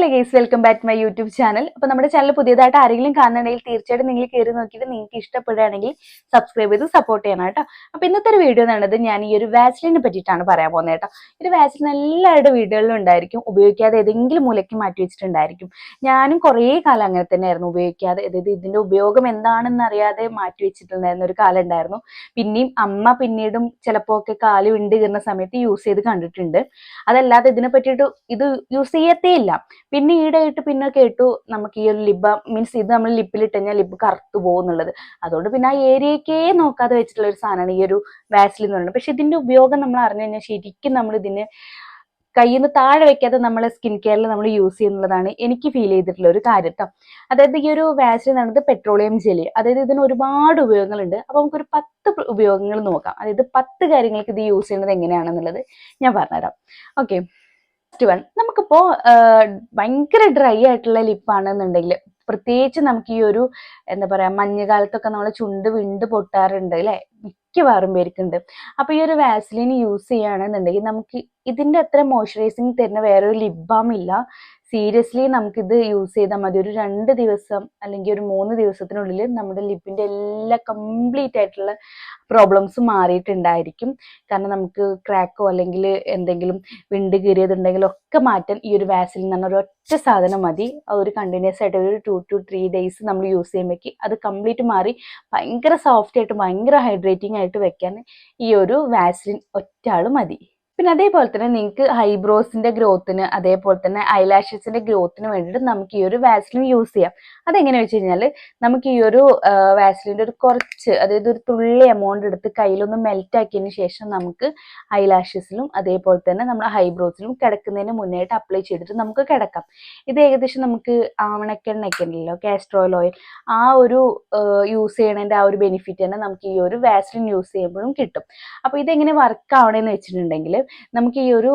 Hello guys welcome back my YouTube channel. അപ്പൊ നമ്മുടെ channel പുതിയതായിട്ട് ആരെങ്കിലും കാണുന്നുണ്ടെങ്കിൽ തീർച്ചയായിട്ടും നിങ്ങൾ കയറി നോക്കിയിട്ട് നിങ്ങൾക്ക് ഇഷ്ടപ്പെടുകയാണെങ്കിൽ സബ്സ്ക്രൈബ് ചെയ്ത് സപ്പോർട്ട് ചെയ്യണം കേട്ടോ. അപ്പൊ ഇന്നത്തെ ഒരു വീഡിയോ എന്നുള്ളത് ഞാൻ ഈ ഒരു വാസ്ലിനെ പറ്റിയിട്ടാണ് പറയാൻ പോകുന്നത് കേട്ടോ. ഒരു വാസ്ലിൻ എല്ലാവരുടെ വീടുകളിലും ഉണ്ടായിരിക്കും. ഉപയോഗിക്കാതെ ഏതെങ്കിലും മൂലയ്ക്ക് മാറ്റി വെച്ചിട്ടുണ്ടായിരിക്കും. ഞാനും കുറേ കാലം അങ്ങനെ തന്നെയായിരുന്നു ഉപയോഗിക്കാതെ. അതായത് ഇതിന്റെ ഉപയോഗം എന്താണെന്ന് അറിയാതെ മാറ്റി വെച്ചിട്ടുണ്ടായിരുന്ന ഒരു കാലം ഉണ്ടായിരുന്നു. പിന്നെയും അമ്മ പിന്നീടും ചിലപ്പോ ഒക്കെ കാൽ വിണ്ട് കയറുന്ന സമയത്ത് യൂസ് ചെയ്ത് കണ്ടിട്ടുണ്ട്. അതല്ലാതെ ഇതിനെ പറ്റിയിട്ട് ഇത് യൂസ് ചെയ്യത്തേ ഇല്ല. പിന്നെ ഈടായിട്ട് പിന്നെ കേട്ടു നമുക്ക് ഈ ഒരു ലിബ മീൻസ് ഇത് നമ്മൾ ലിപ്പിൽ ഇട്ട് കഴിഞ്ഞാൽ ലിപ്പ് കറുത്തു പോകുന്നുള്ളത്. അതുകൊണ്ട് പിന്നെ ആ ഏരിയക്കേ നോക്കാതെ വെച്ചിട്ടുള്ള ഒരു സാധനമാണ് ഈ ഒരു വാസ്ലിൻ എന്ന് പറയുന്നത്. പക്ഷെ ഇതിന്റെ ഉപയോഗം നമ്മൾ അറിഞ്ഞു കഴിഞ്ഞാൽ ശരിക്കും നമ്മൾ ഇതിന് കയ്യിൽ നിന്ന് താഴെ വെക്കാതെ നമ്മളെ സ്കിൻ കെയറിൽ നമ്മൾ യൂസ് ചെയ്യുന്നതാണ് എനിക്ക് ഫീൽ ചെയ്തിട്ടുള്ള ഒരു കാര്യം ട്ടോ. അതായത് ഈ ഒരു വാസ്ലിൻ എന്ന് പെട്രോളിയം ജെലി അതായത് ഇതിന് ഒരുപാട് ഉപയോഗങ്ങളുണ്ട്. അപ്പൊ നമുക്കൊരു പത്ത് ഉപയോഗങ്ങൾ നോക്കാം. അതായത് പത്ത് കാര്യങ്ങൾക്ക് ഇത് യൂസ് ചെയ്യുന്നത് എങ്ങനെയാണെന്നുള്ളത് ഞാൻ പറഞ്ഞുതരാം. ഓക്കെ ഫസ്റ്റ് വൺ നമുക്കിപ്പോ ഭയങ്കര ഡ്രൈ ആയിട്ടുള്ള ലിപ്പാണെന്നുണ്ടെങ്കിൽ പ്രത്യേകിച്ച് നമുക്ക് ഈ ഒരു എന്താ പറയാ മഞ്ഞുകാലത്തൊക്കെ നമ്മൾ ചുണ്ട് വിണ്ട് പൊട്ടാറുണ്ട് അല്ലെ? മിക്കവാറും പേർക്കുണ്ട്. അപ്പൊ ഈ ഒരു വാസ്ലിൻ യൂസ് ചെയ്യുകയാണെന്നുണ്ടെങ്കിൽ നമുക്ക് ഇതിന്റെ അത്ര മോയ്സ്ചറൈസിങ് തരുന്ന വേറൊരു ലിപ് ബാം ഇല്ല. സീരിയസ്ലി നമുക്കിത് യൂസ് ചെയ്താൽ മതി. ഒരു രണ്ട് ദിവസം അല്ലെങ്കിൽ ഒരു മൂന്ന് ദിവസത്തിനുള്ളിൽ നമ്മുടെ ലിപ്പിന്റെ എല്ലാ കംപ്ലീറ്റ് ആയിട്ടുള്ള പ്രോബ്ലംസ് മാറിയിട്ടുണ്ടായിരിക്കും. കാരണം നമുക്ക് ക്രാക്കോ അല്ലെങ്കിൽ എന്തെങ്കിലും വിണ്ട് കീറിയതുണ്ടെങ്കിലോ ഒക്കെ മാറ്റാൻ ഈ ഒരു വാസിൽ എന്ന് പറഞ്ഞ ഒരൊറ്റ സാധനം മതി. ഒരു കണ്ടിന്യൂസ് ആയിട്ട് ഒരു ടു ടു ത്രീ ഡേയ്സ് നമ്മൾ യൂസ് ചെയ്യുമ്പോഴേക്ക് അത് കംപ്ലീറ്റ് മാറി ഭയങ്കര സോഫ്റ്റ് ആയിട്ട് ഭയങ്കര ഹൈഡ്രേറ്റിംഗ് ആയിട്ട് വെക്കാൻ ഈ ഒരു വാസ്ലിൻ ഒറ്റ ആൾ മതി. പിന്നെ അതേപോലെ തന്നെ നിങ്ങൾക്ക് ഹൈബ്രോസിന്റെ ഗ്രോത്തിന് അതേപോലെ തന്നെ ഐലാഷസിന്റെ ഗ്രോത്തിന് വേണ്ടിയിട്ട് നമുക്ക് ഈ ഒരു വാസ്ലിൻ യൂസ് ചെയ്യാം. അതെങ്ങനെ വെച്ച് കഴിഞ്ഞാൽ നമുക്ക് ഈ ഒരു വാസ്ലിന്റെ ഒരു കുറച്ച് അതായത് ഒരു തുള്ളി എമൗണ്ട് എടുത്ത് കയ്യിലൊന്ന് മെൽറ്റ് ആക്കിയതിന് ശേഷം നമുക്ക് ഐലാഷസിലും അതേപോലെ തന്നെ നമ്മൾ ഹൈബ്രോസിലും കിടക്കുന്നതിന് മുന്നേട്ട് അപ്ലൈ ചെയ്തിട്ട് നമുക്ക് കിടക്കാം. ഇത് ഏകദേശം നമുക്ക് ആവണക്കെണ്ണയൊക്കെ ഉണ്ടല്ലോ കാസ്ട്രോയിൽ ഓയിൽ ആ ഒരു യൂസ് ചെയ്യണതിന്റെ ആ ഒരു ബെനിഫിറ്റ് തന്നെ നമുക്ക് ഈ ഒരു വാസ്ലിൻ യൂസ് ചെയ്യുമ്പോഴും കിട്ടും. അപ്പോൾ ഇതെങ്ങനെ വർക്ക് ആവണേന്ന് വെച്ചിട്ടുണ്ടെങ്കിൽ നമുക്ക് ഈ ഒരു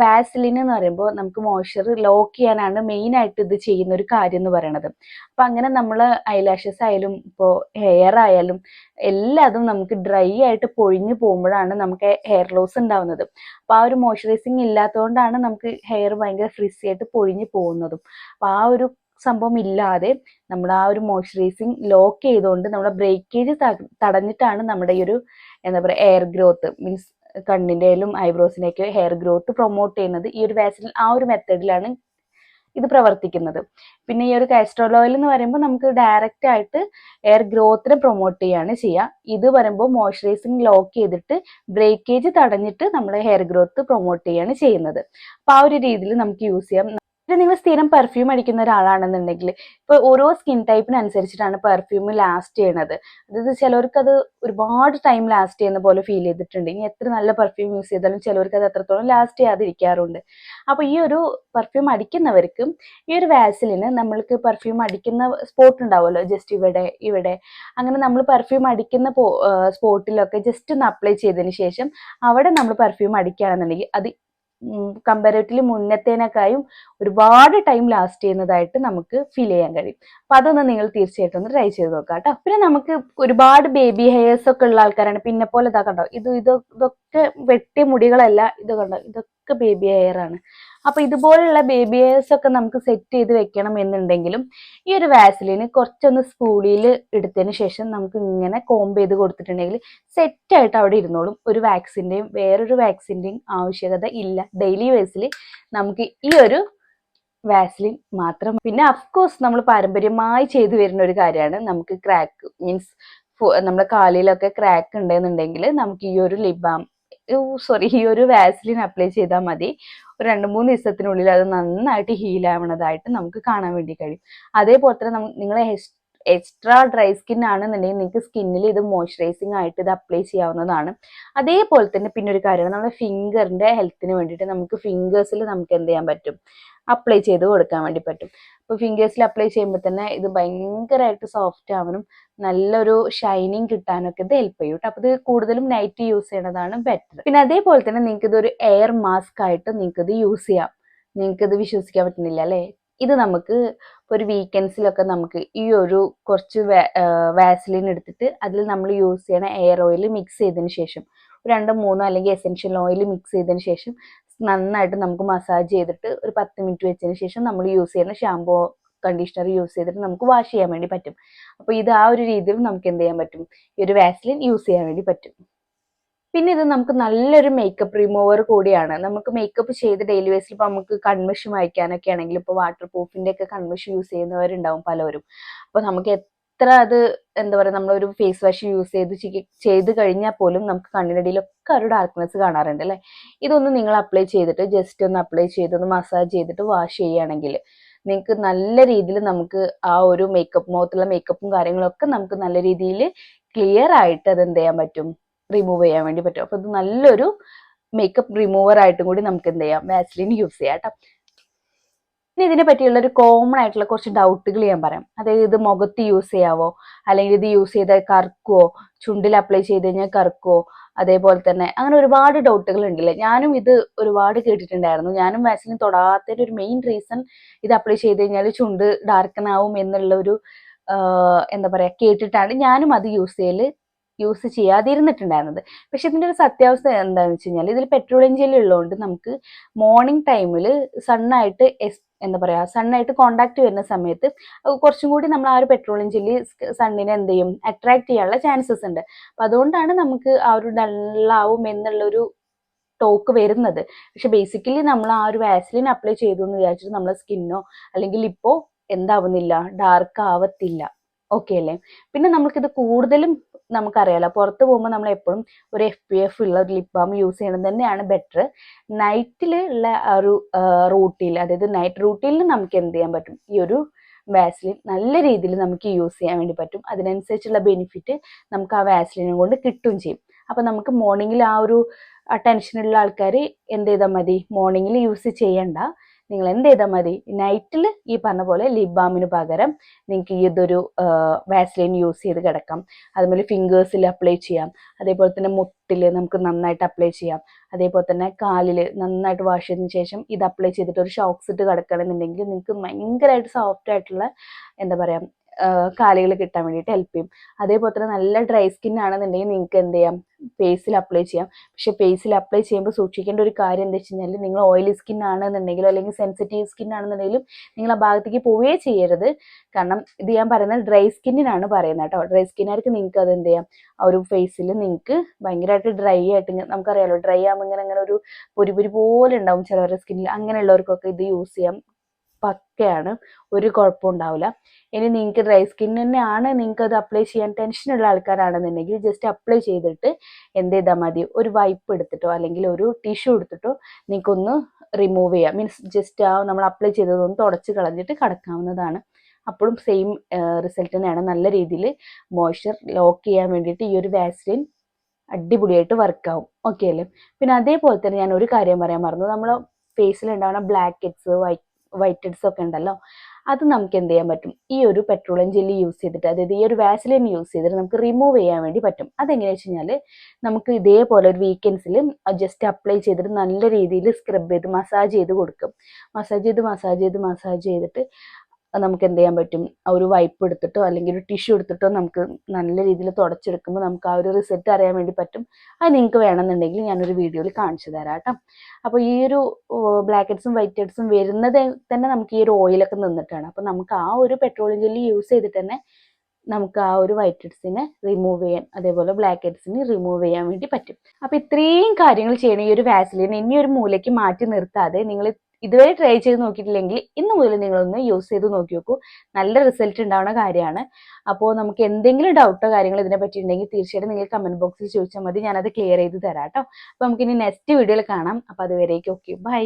വാസലിൻ എന്ന് പറയുമ്പോൾ നമുക്ക് മോയ്സ്ചർ ലോക്ക് ചെയ്യാനാണ് മെയിൻ ആയിട്ട് ഇത് ചെയ്യുന്ന ഒരു കാര്യം എന്ന് പറയുന്നത് അപ്പൊ അങ്ങനെ നമ്മൾ ഐലാഷസ് ആയാലും ഇപ്പോൾ ഹെയർ ആയാലും എല്ലാതും നമുക്ക് ഡ്രൈ ആയിട്ട് പൊഴിഞ്ഞു പോകുമ്പോഴാണ് നമുക്ക് ഹെയർ ലോസ് ഉണ്ടാവുന്നത്. അപ്പൊ ആ ഒരു മോയ്സ്ചറൈസിങ് ഇല്ലാത്തതുകൊണ്ടാണ് നമുക്ക് ഹെയർ ഭയങ്കര ഫ്രിസി ആയിട്ട് പൊഴിഞ്ഞു പോകുന്നതും. അപ്പൊ ആ ഒരു സംഭവം ഇല്ലാതെ നമ്മൾ ആ ഒരു മോയ്സ്ചറൈസിങ് ലോക്ക് ചെയ്തുകൊണ്ട് നമ്മുടെ ബ്രേക്കേജ് തടഞ്ഞിട്ടാണ് നമ്മുടെ ഈ ഒരു എന്താ പറയുക എയർ ഗ്രോത്ത് മീൻസ് കണ്ണിന്റെയിലും ഐബ്രോസിന്റെയൊക്കെ ഹെയർ ഗ്രോത്ത് പ്രൊമോട്ട് ചെയ്യുന്നത് ഈ ഒരു വാക്സിൻ ആ ഒരു മെത്തേഡിലാണ് ഇത് പ്രവർത്തിക്കുന്നത്. പിന്നെ ഈ ഒരു കാസ്ട്രോൾ ഓയിൽ എന്ന് പറയുമ്പോൾ നമുക്ക് ഡയറക്റ്റ് ആയിട്ട് എയർ ഗ്രോത്തിനെ പ്രൊമോട്ട് ചെയ്യാണ് ചെയ്യുക. ഇത് പറയുമ്പോൾ മോയ്സ്ചറൈസിങ് ലോക്ക് ചെയ്തിട്ട് ബ്രേക്കേജ് തടഞ്ഞിട്ട് നമ്മൾ ഹെയർ ഗ്രോത്ത് പ്രൊമോട്ട് ചെയ്യാണ് ചെയ്യുന്നത്. അപ്പോൾ ആ ഒരു രീതിയിൽ നമുക്ക് യൂസ് ചെയ്യാം. പിന്നെ നിങ്ങൾ സ്ഥിരം പെർഫ്യൂം അടിക്കുന്ന ഒരാളാണെന്നുണ്ടെങ്കിൽ ഇപ്പൊ ഓരോ സ്കിൻ ടൈപ്പിനനുസരിച്ചിട്ടാണ് പെർഫ്യൂം ലാസ്റ്റ് ചെയ്യണത്. അതായത് ചിലവർക്ക് അത് ഒരുപാട് ടൈം ലാസ്റ്റ് ചെയ്യുന്ന പോലെ ഫീൽ ചെയ്തിട്ടുണ്ട്. ഇനി എത്ര നല്ല പെർഫ്യൂം യൂസ് ചെയ്താലും ചിലവർക്ക് അത് എത്രത്തോളം ലാസ്റ്റ് ചെയ്യാതിരിക്കാറുണ്ട്. അപ്പൊ ഈ ഒരു പെർഫ്യൂം അടിക്കുന്നവർക്കും ഈ ഒരു വാസിലിന് നമ്മൾക്ക് പെർഫ്യൂം അടിക്കുന്ന സ്പോട്ട് ഉണ്ടാവുമല്ലോ ജസ്റ്റ് ഇവിടെ ഇവിടെ. അങ്ങനെ നമ്മൾ പെർഫ്യൂം അടിക്കുന്ന സ്പോട്ടിലൊക്കെ ജസ്റ്റ് ഒന്ന് അപ്ലൈ ചെയ്തതിന് ശേഷം അവിടെ നമ്മൾ പെർഫ്യൂം അടിക്കുകയാണെന്നുണ്ടെങ്കിൽ അത് കമ്പാരേറ്റീവ്ലി മുന്നത്തേനേക്കായും ഒരുപാട് ടൈം ലാസ്റ്റ് ചെയ്യുന്നതായിട്ട് നമുക്ക് ഫീൽ ചെയ്യാൻ കഴിയും. അപ്പൊ അതൊന്ന് നിങ്ങൾ തീർച്ചയായിട്ടും ഒന്ന് ട്രൈ ചെയ്ത് നോക്കാം കേട്ടോ. പിന്നെ നമുക്ക് ഒരുപാട് ബേബി ഹെയർസ് ഒക്കെ ഉള്ള ആൾക്കാരാണ്. പിന്നെ പോലെ ഇതാ കണ്ടോ? ഇത് ഇത് ഇതൊക്കെ വെട്ടിയ മുടികളല്ല ഇത് കണ്ടോ? ഇതൊക്കെ ബേബി ഹെയർ ആണ്. അപ്പൊ ഇതുപോലുള്ള ബേബി ഹെയർസ് ഒക്കെ നമുക്ക് സെറ്റ് ചെയ്ത് വെക്കണം എന്നുണ്ടെങ്കിലും ഈ ഒരു വാസലിന് കുറച്ചൊന്ന് സ്പൂളിയിൽ എടുത്തതിന് ശേഷം നമുക്ക് ഇങ്ങനെ കോംബ് ചെയ്ത് കൊടുത്തിട്ടുണ്ടെങ്കിൽ സെറ്റ് ആയിട്ട് അവിടെ ഇരുന്നോളും. ഒരു വാക്സിന്റെയും വേറൊരു വാക്സിന്റെയും ആവശ്യകത ഇല്ല. ഡെയിലി വേസിൽ നമുക്ക് ഈ ഒരു വാസ്ലിൻ മാത്രം. പിന്നെ അഫ്കോഴ്സ് നമ്മൾ പാരമ്പര്യമായി ചെയ്തു വരുന്ന ഒരു കാര്യമാണ് നമുക്ക് ക്രാക്ക് മീൻസ് നമ്മുടെ കാലിലൊക്കെ ക്രാക്ക് ഉണ്ടെന്നുണ്ടെങ്കിൽ നമുക്ക് ഈ ഒരു ലിബാം സോറി ഈ ഒരു വാസ്ലിൻ അപ്ലൈ ചെയ്താൽ മതി. ഒരു രണ്ട് മൂന്ന് ദിവസത്തിനുള്ളിൽ അത് നന്നായിട്ട് ഹീൽ ആവണതായിട്ട് നമുക്ക് കാണാൻ വേണ്ടി കഴിയും. അതേപോലെ തന്നെ നിങ്ങൾ എക്സ്ട്രാ ഡ്രൈ സ്കിൻ ആണെന്നുണ്ടെങ്കിൽ നിങ്ങൾക്ക് സ്കിന്നിൽ ഇത് മോയ്സ്ചറൈസിങ് ആയിട്ട് ഇത് അപ്ലൈ ചെയ്യാവുന്നതാണ്. അതേപോലെ തന്നെ പിന്നെ ഒരു കാര്യമാണ് നമ്മുടെ ഫിംഗറിന്റെ ഹെൽത്തിന് വേണ്ടിയിട്ട് നമുക്ക് ഫിംഗേഴ്സിൽ നമുക്ക് എന്ത് ചെയ്യാൻ പറ്റും? അപ്ലൈ ചെയ്ത് കൊടുക്കാൻ വേണ്ടി പറ്റും. അപ്പോൾ ഫിംഗേഴ്സിൽ അപ്ലൈ ചെയ്യുമ്പോൾ തന്നെ ഇത് ഭയങ്കരമായിട്ട് സോഫ്റ്റ് ആവാനും നല്ലൊരു ഷൈനിങ് കിട്ടാനൊക്കെ ഇത് ഹെൽപ്പ് ചെയ്യും കേട്ടോ. അപ്പോൾ ഇത് കൂടുതലും നൈറ്റ് യൂസ് ചെയ്യണതാണ് ബെറ്റർ പിന്നെ അതേപോലെ തന്നെ നിങ്ങൾക്ക് ഇതൊരു എയർ മാസ്ക് ആയിട്ട് നിങ്ങൾക്ക് ഇത് യൂസ് ചെയ്യാം. നിങ്ങൾക്ക് ഇത് വിശ്വസിക്കാൻ പറ്റുന്നില്ല അല്ലേ? ഇത് നമുക്ക് ഒരു വീക്കെൻഡ്സിലൊക്കെ നമുക്ക് ഈ ഒരു കുറച്ച് വാസലിൻ എടുത്തിട്ട് അതിൽ നമ്മൾ യൂസ് ചെയ്യണ എയർ ഓയിൽ മിക്സ് ചെയ്തതിന് ശേഷം രണ്ടോ മൂന്നോ അല്ലെങ്കിൽ എസെൻഷ്യൽ ഓയിൽ മിക്സ് ചെയ്തതിന് ശേഷം നന്നായിട്ട് നമുക്ക് മസാജ് ചെയ്തിട്ട് ഒരു പത്ത് മിനിറ്റ് വെച്ചതിന് ശേഷം നമ്മൾ യൂസ് ചെയ്യുന്ന ഷാമ്പൂ കണ്ടീഷണർ യൂസ് ചെയ്തിട്ട് നമുക്ക് വാഷ് ചെയ്യാൻ വേണ്ടി പറ്റും. അപ്പോൾ ഇത് ആ ഒരു രീതിയിൽ നമുക്ക് എന്ത് ചെയ്യാൻ പറ്റും? ഈ ഒരു വാസലിൻ യൂസ് ചെയ്യാൻ വേണ്ടി പറ്റും. പിന്നെ ഇത് നമുക്ക് നല്ലൊരു മേക്കപ്പ് റിമൂവർ കൂടിയാണ്. നമുക്ക് മേക്കപ്പ് ചെയ്ത് ഡെയിലി വേസിൽ ഇപ്പൊ നമുക്ക് കൺമിഷൻ വായിക്കാനൊക്കെ ആണെങ്കിൽ ഇപ്പൊ വാട്ടർ പ്രൂഫിന്റെ ഒക്കെ കൺമിഷൻ യൂസ് ചെയ്യുന്നവരുണ്ടാവും പലവരും അപ്പോൾ നമുക്ക് എത്ര അത് എന്താ പറയുക നമ്മളൊരു ഫേസ് വാഷ് യൂസ് ചെയ്ത് ചെയ്ത് കഴിഞ്ഞാൽ പോലും നമുക്ക് കണ്ണിനടിയിലൊക്കെ ഒരു ഡാർക്ക്നെസ് കാണാറുണ്ട് അല്ലേ? ഇതൊന്ന് നിങ്ങൾ അപ്ലൈ ചെയ്തിട്ട് ജസ്റ്റ് ഒന്ന് അപ്ലൈ ചെയ്ത് ഒന്ന് മസാജ് ചെയ്തിട്ട് വാഷ് ചെയ്യുകയാണെങ്കിൽ നിങ്ങൾക്ക് നല്ല രീതിയിൽ നമുക്ക് ആ ഒരു മേക്കപ്പ് മുഖത്തുള്ള മേക്കപ്പും കാര്യങ്ങളൊക്കെ നമുക്ക് നല്ല രീതിയിൽ ക്ലിയർ ആയിട്ട് അത് എന്ത് ചെയ്യാൻ പറ്റും? റിമൂവ് ചെയ്യാൻ വേണ്ടി പറ്റും. അപ്പൊ ഇത് നല്ലൊരു മേക്കപ്പ് റിമൂവർ ആയിട്ടും കൂടി നമുക്ക് എന്ത് ചെയ്യാം? വാസ്ലിൻ യൂസ് ചെയ്യാം കേട്ടോ ഇനി ഇതിനെ പറ്റിയുള്ള ഒരു കോമൺ ആയിട്ടുള്ള കുറച്ച് ഡൗട്ടുകൾ ഞാൻ പറയാം. അതായത് ഇത് മുഖത്ത് യൂസ് ചെയ്യാവോ? അല്ലെങ്കിൽ ഇത് യൂസ് ചെയ്ത കറുക്കുവോ? ചുണ്ടിൽ അപ്ലൈ ചെയ്ത് കഴിഞ്ഞാൽ കറുക്കുവോ? അതേപോലെ തന്നെ അങ്ങനെ ഒരുപാട് ഡൗട്ടുകൾ ഉണ്ടല്ലേ? ഞാനും ഇത് ഒരുപാട് കേട്ടിട്ടുണ്ടായിരുന്നു. ഞാനും വാസ്ലിൻ തൊടാത്തതിന്റെ ഒരു മെയിൻ റീസൺ ഇത് അപ്ലൈ ചെയ്ത് കഴിഞ്ഞാൽ ചുണ്ട് ഡാർക്കൻ ആവും എന്നുള്ള ഒരു എന്താ പറയാ കേട്ടിട്ടാണ് ഞാനും അത് യൂസ് ചെയ്യൽ. യൂസ് ചെയ്യാതിരുന്നിട്ടുണ്ടായിരുന്നത്. പക്ഷെ ഇതിന്റെ ഒരു സത്യാവസ്ഥ എന്താണെന്ന് വെച്ച് കഴിഞ്ഞാൽ ഇതിൽ പെട്രോൾ എഞ്ചിൻ ഉള്ളതുകൊണ്ട് നമുക്ക് മോർണിംഗ് ടൈമിൽ സണ്ണായിട്ട് എന്താ പറയുക സണ്ണായിട്ട് കോണ്ടാക്ട് വരുന്ന സമയത്ത് കുറച്ചും കൂടി നമ്മൾ ആ ഒരു പെട്രോളിയം ജെല്ലി സണ്ണിനെ എന്ത് ചെയ്യും അട്രാക്ട് ചെയ്യാനുള്ള ചാൻസസ് ഉണ്ട്. അപ്പം അതുകൊണ്ടാണ് നമുക്ക് ആ ഒരു ഡള്ളാവും എന്നുള്ളൊരു ടോക്ക് വരുന്നത്. പക്ഷെ ബേസിക്കലി നമ്മൾ ആ ഒരു വാസലിൻ അപ്ലൈ ചെയ്തു എന്ന് വിചാരിച്ചിട്ട് നമ്മളെ സ്കിന്നോ അല്ലെങ്കിൽ ഇപ്പോൾ എന്താവുന്നില്ല ഡാർക്ക് ആവത്തില്ല. ഓക്കെ അല്ലേ? പിന്നെ നമുക്കിത് കൂടുതലും നമുക്കറിയാലോ പുറത്ത് പോകുമ്പോൾ നമ്മൾ എപ്പോഴും ഒരു എഫ് പി എഫ് ഉള്ള ഒരു ലിപ് ബാം യൂസ് ചെയ്യണം തന്നെയാണ് ബെറ്റർ നൈറ്റിൽ ഉള്ള ഒരു റൂട്ടിൽ അതായത് നൈറ്റ് റൂട്ടിൽ നമുക്ക് എന്ത് ചെയ്യാൻ പറ്റും? ഈ ഒരു വാസ്ലിൻ നല്ല രീതിയിൽ നമുക്ക് യൂസ് ചെയ്യാൻ വേണ്ടി പറ്റും. അതിനനുസരിച്ചുള്ള ബെനിഫിറ്റ് നമുക്ക് ആ വാസ്ലിനും കൊണ്ട് കിട്ടുകയും ചെയ്യും. അപ്പോൾ നമുക്ക് മോർണിംഗിൽ ആ ഒരു ടെൻഷനുള്ള ആൾക്കാർ എന്ത് ചെയ്താൽ മതി? മോർണിംഗിൽ യൂസ് ചെയ്യണ്ട. നിങ്ങൾ എന്ത് ചെയ്താൽ മതി നൈറ്റിൽ ഈ പറഞ്ഞ പോലെ ലിപ് ബാമിന് പകരം നിങ്ങൾക്ക് ഈ ഇതൊരു വാസ്ലിൻ യൂസ് ചെയ്ത് കിടക്കാം. അതുപോലെ ഫിംഗേഴ്സിൽ അപ്ലൈ ചെയ്യാം. അതേപോലെ തന്നെ മുട്ടിൽ നമുക്ക് നന്നായിട്ട് അപ്ലൈ ചെയ്യാം. അതേപോലെ തന്നെ കാലിൽ നന്നായിട്ട് വാഷ് ചെയ്തതിന് ശേഷം ഇത് അപ്ലൈ ചെയ്തിട്ട് ഒരു ഷോക്സ് ഇട്ട് കിടക്കണമെന്നുണ്ടെങ്കിൽ നിങ്ങൾക്ക് ഭയങ്കരമായിട്ട് സോഫ്റ്റ് ആയിട്ടുള്ള എന്താ പറയുക കാലുകൾ കിട്ടാൻ വേണ്ടിയിട്ട് ഹെൽപ്പ് ചെയ്യും. അതേപോലെ തന്നെ നല്ല ഡ്രൈ സ്കിൻ ആണെന്നുണ്ടെങ്കിൽ നിങ്ങൾക്ക് എന്ത് ചെയ്യാം? ഫേസിൽ അപ്ലൈ ചെയ്യാം. പക്ഷെ ഫേസിൽ അപ്ലൈ ചെയ്യുമ്പോൾ സൂക്ഷിക്കേണ്ട ഒരു കാര്യം എന്താ വെച്ച് കഴിഞ്ഞാൽ നിങ്ങൾ ഓയിലി സ്കിൻ ആണെന്നുണ്ടെങ്കിലും അല്ലെങ്കിൽ സെൻസിറ്റീവ് സ്കിൻ ആണെന്നുണ്ടെങ്കിലും നിങ്ങൾ ആ ഭാഗത്തേക്ക് പോവുകയേ ചെയ്യരുത്. കാരണം ഇത് ഞാൻ പറയുന്നത് ഡ്രൈ സ്കിന്നിനാണ് പറയുന്നത് കേട്ടോ. ഡ്രൈ സ്കിന്നാർക്ക് നിങ്ങൾക്ക് അത് എന്ത് ചെയ്യാം? ആ ഒരു ഫേസിൽ നിങ്ങൾക്ക് ഭയങ്കരമായിട്ട് ഡ്രൈ ആയിട്ട് നമുക്കറിയാലോ ഡ്രൈ ആകുമ്പോൾ ഇങ്ങനെ അങ്ങനെ ഒരു പൊരിപൊരി പൊരി പോലെ ഉണ്ടാവും ചിലവരുടെ സ്കിന്നിൽ അങ്ങനെയുള്ളവർക്കൊക്കെ ഇത് യൂസ് ചെയ്യാം. പക്കയാണ്. ഒരു കുഴപ്പവും ഉണ്ടാവില്ല. ഇനി നിങ്ങൾക്ക് ഡ്രൈ സ്കിൻ തന്നെയാണ് നിങ്ങൾക്ക് അത് അപ്ലൈ ചെയ്യാൻ ടെൻഷനുള്ള ആൾക്കാരാണെന്നുണ്ടെങ്കിൽ ജസ്റ്റ് അപ്ലൈ ചെയ്തിട്ട് എന്ത് ചെയ്താൽ മതി? ഒരു വൈപ്പ് എടുത്തിട്ടോ അല്ലെങ്കിൽ ഒരു ടിഷ്യൂ എടുത്തിട്ടോ നിങ്ങൾക്കൊന്ന് റിമൂവ് ചെയ്യാം. മീൻസ് ജസ്റ്റ് ആ നമ്മൾ അപ്ലൈ ചെയ്തതൊന്ന് തുടച്ച് കളഞ്ഞിട്ട് കിടക്കാവുന്നതാണ്. അപ്പോഴും സെയിം റിസൾട്ട് തന്നെയാണ്. നല്ല രീതിയിൽ മോയ്സ്ചർ ലോക്ക് ചെയ്യാൻ വേണ്ടിയിട്ട് ഈ ഒരു വാസ്ലിൻ അടിപൊളിയായിട്ട് വർക്കാവും ഓക്കെ അല്ലേ? പിന്നെ അതേപോലെ തന്നെ ഞാൻ ഒരു കാര്യം പറയാൻ മറന്നു. നമ്മൾ ഫേസിൽ ഉണ്ടാവുന്ന blackheads white whiteheads ഒക്കെ ഉണ്ടല്ലോ അത് നമുക്ക് എന്ത് ചെയ്യാൻ പറ്റും? ഈ ഒരു പെട്രോളിയം ജെല്ലി യൂസ് ചെയ്തിട്ട് അതായത് ഈ ഒരു വാസിലിൻ യൂസ് ചെയ്തിട്ട് നമുക്ക് റിമൂവ് ചെയ്യാൻ വേണ്ടി പറ്റും. അതെങ്ങനെയാ വെച്ച് കഴിഞ്ഞാൽ നമുക്ക് ഇതേപോലെ ഒരു വീക്കെൻഡ്സിൽ ജസ്റ്റ് അപ്ലൈ ചെയ്തിട്ട് നല്ല രീതിയിൽ സ്ക്രബ് ചെയ്ത് മസാജ് ചെയ്ത് കൊടുക്കും. മസാജ് ചെയ്ത് മസാജ് ചെയ്ത് മസാജ് ചെയ്തിട്ട് നമുക്ക് എന്ത് ചെയ്യാൻ പറ്റും ഒരു വൈപ്പ് എടുത്തിട്ടോ അല്ലെങ്കിൽ ഒരു ടിഷ്യൂ എടുത്തിട്ടോ നമുക്ക് നല്ല രീതിയിൽ തുടച്ചെടുക്കുമ്പോൾ നമുക്ക് ആ ഒരു റിസൾട്ട് അറിയാൻ വേണ്ടി പറ്റും. അത് നിങ്ങൾക്ക് വേണമെന്നുണ്ടെങ്കിൽ ഞാനൊരു വീഡിയോയിൽ കാണിച്ചു തരാം കേട്ടോ. അപ്പോൾ ഈ ഒരു ബ്ലാക്ക് ഹെഡ്സും വൈറ്റ് ഹെഡ്സും വരുന്നത് തന്നെ നമുക്ക് ഈ ഒരു ഓയിലൊക്കെ നിന്നിട്ടാണ്. അപ്പോൾ നമുക്ക് ആ ഒരു പെട്രോളിയം ജെല്ലി യൂസ് ചെയ്തിട്ട് തന്നെ നമുക്ക് ആ ഒരു വൈറ്റ് ഹെഡ്സിനെ റിമൂവ് ചെയ്യാൻ അതേപോലെ ബ്ലാക്ക് ഹെഡ്സിനെ റിമൂവ് ചെയ്യാൻ വേണ്ടി പറ്റും. അപ്പോൾ ഇത്രയും കാര്യങ്ങൾ ചെയ്യണം. ഈ ഒരു വാസിലിനെ ഇനി ഒരു മൂലയ്ക്ക് മാറ്റി നിർത്താതെ നിങ്ങൾ ഇതുവരെ ട്രൈ ചെയ്ത് നോക്കിയിട്ടില്ലെങ്കിൽ ഇന്ന് മുതൽ നിങ്ങളൊന്ന് യൂസ് ചെയ്ത് നോക്കി നോക്കൂ. നല്ല റിസൾട്ട് ഉണ്ടാവുന്ന കാര്യമാണ്. അപ്പോൾ നമുക്ക് എന്തെങ്കിലും ഡൗട്ടോ കാര്യങ്ങളോ ഇതിനെ പറ്റി ഉണ്ടെങ്കിൽ തീർച്ചയായിട്ടും നിങ്ങൾ കമന്റ് ബോക്സിൽ ചോദിച്ചാൽ മതി. ഞാനത് ക്ലിയർ ചെയ്ത് തരാം കേട്ടോ. അപ്പോൾ നമുക്കിനി നെക്സ്റ്റ് വീഡിയോയിൽ കാണാം. അപ്പോൾ അതുവരേക്കും ഓക്കെ ബൈ